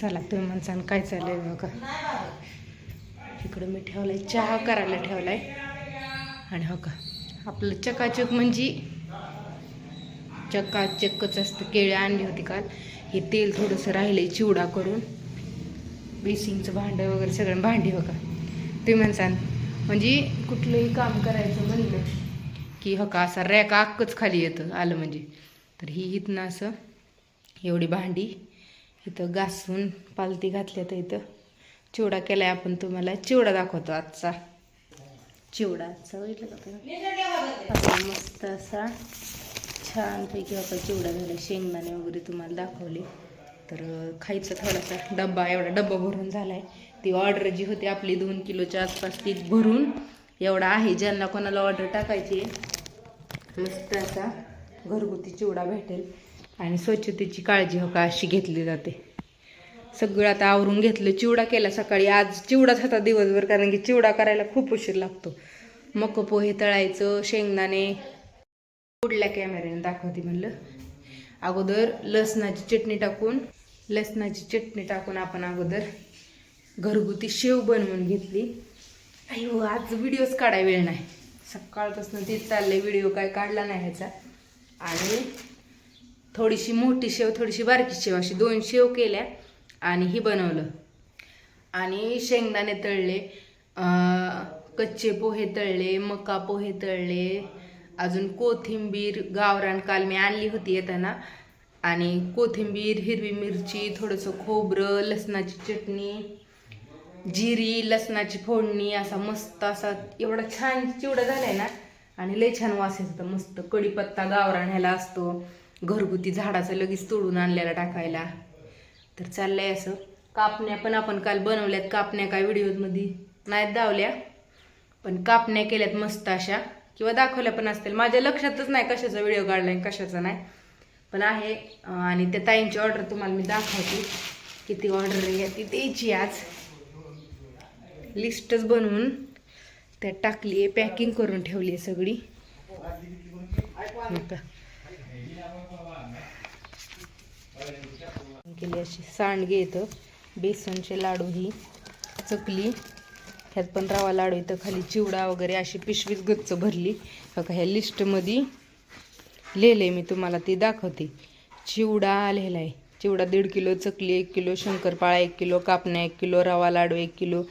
चला तुम्ही म्हणसान काय चाललंय बघा इकडं मी ठेवलाय चहा करायला ठेवलाय. आणि हो का आपलं चकाचक म्हणजे चकाचकच असतं. केळी आणली होती काल. हे तेल थोडंसं राहिलंय चिवडा करून. बेसिंगचं भांडं वगैरे सगळं भांडी हो बघा तुम्ही म्हणसान म्हणजे कुठलंही काम करायचं म्हणलं की हो का असा रॅक अक्कच खाली येतं आलं म्हणजे. तर ही इथनं असं एवढी भांडी इथं घासून पालती घातल्या तर इथं. चिवडा केलाय आपण तुम्हाला. चिवडा दाखवतो आजचा. चिवडा आजचा बघितलं मस्त असा छानपैकी आपण चिवडा झाला. शेंगदाणे वगैरे तुम्हाला दाखवले. तर खायचं खायचा थोडासा डब्बा एवढा डब्बा भरून झालाय. ती ऑर्डर जी होती आपली दोन किलोच्या आसपास ती भरून एवढा आहे. ज्यांना कोणाला ऑर्डर टाकायची आहे मस्त असा घरगुती चिवडा भेटेल. आणि स्वच्छतेची काळजी हो का अशी घेतली जाते. सगळं आता आवरून घेतलं चिवडा केला सकाळी. आज चिवडाच होता दिवसभर कारण की चिवडा करायला खूप उशीर लागतो. मक पोहे तळायचं शेंगदाणे. पुढल्या कॅमेऱ्याने दाखवते म्हणलं. अगोदर लसणाची चटणी टाकून लसणाची चटणी टाकून आपण अगोदर घरगुती शेव बनवून घेतली. अयो हो, आज व्हिडिओच काढाय वेळ नाही. सकाळपासून तेच चाललंय व्हिडिओ काय काढला नाही ह्याचा. आणि थोडीशी मोठी शेव थोडीशी बारकी शेव अशी दोन शेव केल्या आणि ही बनवलं. आणि शेंगदाणे तळले कच्चे पोहे तळले मका पोहे तळले अजून कोथिंबीर गावरान काल मी आणली होती येताना. आणि कोथिंबीर हिरवी मिरची थोडंसं खोबरं लसणाची चटणी जिरी लसणाची फोडणी असा मस्त असा एवढा छान चिवडा झालाय ना आणि लय छान वास येतो मस्त कढीपत्ता गावरान ह्याला असतो. घरगुती झाडाचं लगेच तोडून आणलेला टाकायला. तर चाललंय असं. कापण्या पण आपण काल बनवल्यात. कापण्या काय व्हिडिओमध्ये नाहीत दावल्या. पण कापण्या केल्यात मस्त अशा. किंवा दाखवल्या पण असतील. माझ्या लक्षातच नाही कशाचा व्हिडिओ काढलाय आहे कशाचा नाही. पण आहे. आणि त्या ताईंची ऑर्डर तुम्हाला मी दाखवते. किती ऑर्डर आहे ती द्यायची आज. लिस्टच बनवून त्यात टाकली आहे पॅकिंग करून ठेवली आहे सगळी केली अशी सांडगे येतं बेसनचे लाडू ही चकली. ह्यात पण रवा लाडू इथं खाली चिवडा वगैरे अशी पिशवीच गच्च भरली. बघा ह्या लिस्टमध्ये लिहिले मी तुम्हाला ती दाखवते. चिवडा लिहिला आहे चिवडा दीड किलो चकली एक किलो शंकरपाळा एक किलो कापण्या एक किलो रवा लाडू एक किलो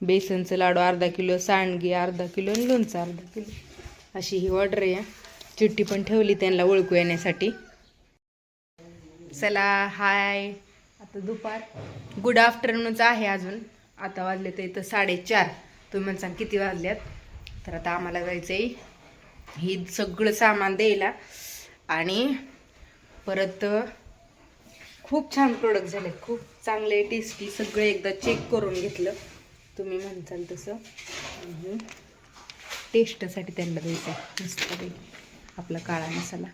बेसनचं लाडू अर्धा किलो सांडगे अर्धा किलो आणि लोणचं अर्धा किलो. अशी ही ऑर्डर आहे. चिठ्ठी पण ठेवली त्यांना ओळखू येण्यासाठी. चला हाय. आता दुपार. गुड आफ्टरनूनच आहे अजून. आता वाजले तर इथं साडेचार. तुम्ही म्हणसान किती वाजल्यात तर आता आम्हाला जायचं आहे ही सगळं सामान द्यायला. आणि परत खूप छान प्रोडक्ट झाले खूप चांगले टेस्टी सगळे एकदा चेक करून घेतलं. तुम्ही म्हणताल तसं. टेस्टसाठी त्यांना द्यायचं आहे मस्तपैकी. आपला काळा मसाला.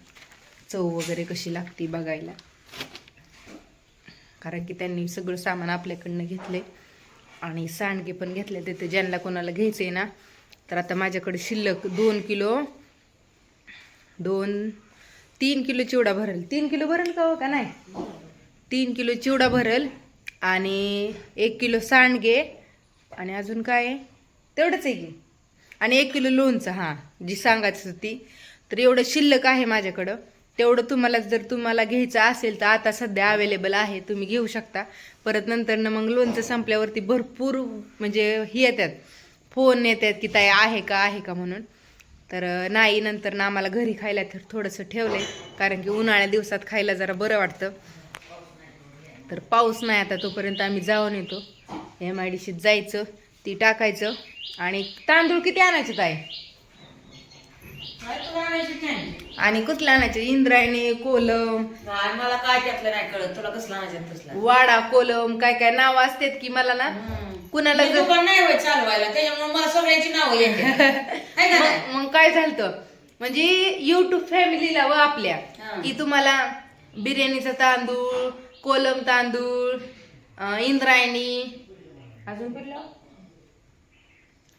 चव वगैरे कशी लागते बघायला. कारण की त्यांनी सगळं सामान आपल्याकडनं घेतले आणि सांडगे पण घेतले तिथे ज्यांना कोणाला घ्यायचं आहे ना तर आता माझ्याकडे शिल्लक दोन किलो दोन तीन किलो चिवडा भरल. तीन किलो भरल का हो का नाही? तीन किलो चिवडा भरल आणि एक किलो सांडगे आणि अजून काय? तेवढंच आहे की. आणि एक किलो लोणचं हां जी सांगायची होती. तर एवढं शिल्लक आहे माझ्याकडं. तेवढं तुम्हाला जर तुम्हाला घ्यायचं असेल तर आता सध्या अवेलेबल आहे तुम्ही घेऊ शकता. परत नंतर मग लोणचं संपल्यावरती भरपूर म्हणजे हे येतात. फोन येतात की ताई आहे का आहे का म्हणून. तर नाही नंतर ना आम्हाला घरी खायला तर थोडंसं ठेवलंय. कारण की उन्हाळ्या दिवसात खायला जरा बरं वाटतं. तर पाऊस नाही आता तोपर्यंत आम्ही जाऊन येतो. एम आय डीशीत जायचं ती टाकायचं. आणि तांदूळ किती आणायचे ताई? आणि कुठलं आणायचं? इंद्रायणी कोलम. नाही मला काय त्यातलं नाही कळत. तुला कसला नाही तसला? वाडा कोलम काय काय नाव असतात की मला ना? कुणाला मी जर दुकान नाही होय चालवायला त्याच्यामुळे मला सगळ्यांची नावं येते. हाय का नाही? मग मग काय झालं म्हणजे युट्यूब फॅमिलीला व आपल्या. हा. की तुम्हाला बिर्याणीचा तांदूळ कोलम तांदूळ अं, इंद्रायणी. अजून कुठलं?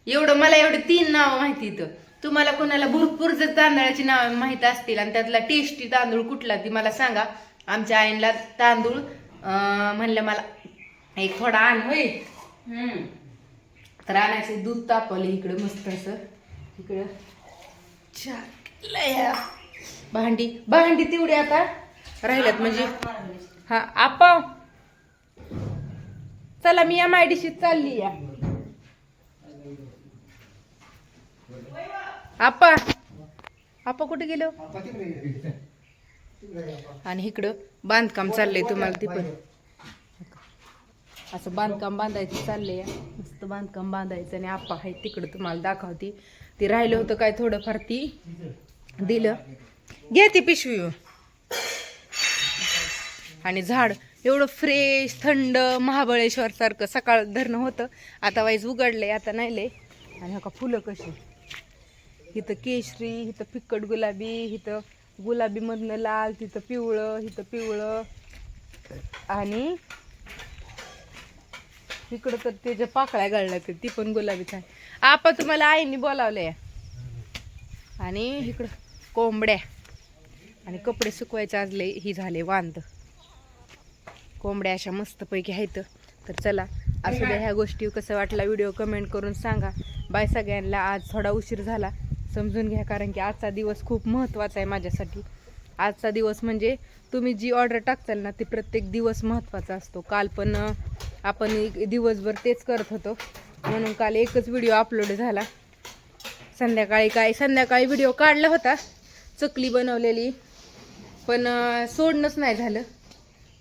एवढं मला एवढे तीन नावं माहिती इथं. तुम्हाला कोणाला भरपूर जर तांदळाची नावं माहीत असतील आणि त्यातला टेस्टी तांदूळ कुठला ती मला सांगा. आमच्या आईला तांदूळ म्हणलं मला एक थोडा आण होय. तर आणायचे दूध तापवलं इकडं मस्त असं. इकडं. भांडी भांडी तेवढी आता राहिल्यात म्हणजे. हा आपा चला मी एम आय डी शीत चालली या. आप्पा. आप्पा कुठे गेलो हो? आणि इकडं बांधकाम चाललंय तुम्हाला ती पण असं बांधकाम बांधायचं चाललंय. मस्त बांधकाम बांधायचं आणि आप्पा आहे तिकडं. तुम्हाला दाखवती. ते राहिलं होतं काय थोडंफार ती दिलं. घे ती पिशवी. आणि झाड एवढं फ्रेश थंड महाबळेश्वर सारखं सकाळ धरणं होतं. आता वाईज उघडलंय आता नाही लय आणि हो का फुलं कशी? इथं केशरी इथं फिक्कट गुलाबी इथं गुलाबीमधनं लाल तिथं पिवळं इथं पिवळं. आणि इकडं तर त्याच्या पाकळ्या गाळल्या तर ती पण गुलाबीच आहे. आपा तुम्हाला आईनी बोलावलंय. आणि इकडं कोंबड्या. आणि कपडे सुकवायचे आजले ही झाले वांद. कोंबड्या अशा मस्तपैकी आहेत. तर चला असू द्या ह्या गोष्टी कसं वाटला व्हिडिओ कमेंट करून सांगा. बाय सगळ्यांना आज थोडा उशीर झाला. समजून घ्या कारण की आजचा दिवस खूप महत्त्वाचा आहे माझ्यासाठी. आजचा दिवस म्हणजे तुम्ही जी ऑर्डर टाकताल ना ते प्रत्येक दिवस महत्त्वाचा असतो. काल पण आपण एक दिवसभर तेच करत होतो. म्हणून काल एकच व्हिडिओ अपलोड झाला. संध्याकाळी काय संध्याकाळी व्हिडिओ काढला होता. चकली बनवलेली. पण सोडणंच नाही झालं.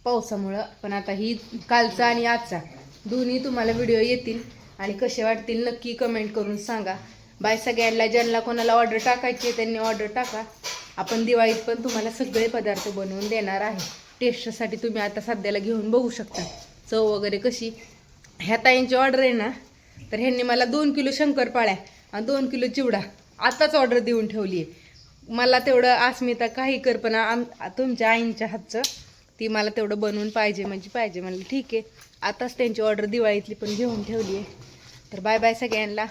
पावसामुळं. पण आता ही कालचा आणि आजचा. दोन्ही तुम्हाला व्हिडिओ येतील. आणि कसे वाटतील नक्की कमेंट करून सांगा. बाय सगळ्यांना ज्यांना कोणाला ऑर्डर टाकायची आहे त्यांनी ऑर्डर टाका. आपण दिवाळीत पण तुम्हाला सगळे पदार्थ बनवून देणार आहे. टेस्टसाठी तुम्ही आता सध्याला घेऊन बघू शकता. चव वगैरे कशी? ह्या ताईंची ऑर्डर आहे ना तर ह्यांनी मला दोन किलो शंकरपाळ्या आणि दोन किलो चिवडा आताच ऑर्डर देऊन ठेवली आहे. मला तेवढं अस्मिता काही कर पण आम तुमच्या आईंच्या हातचं ती मला तेवढं बनवून पाहिजे म्हणजे पाहिजे म्हणलं ठीक आहे. आताच त्यांची ऑर्डर दिवाळीतली पण घेऊन ठेवली आहे. तर बाय बाय सगळ्यांना.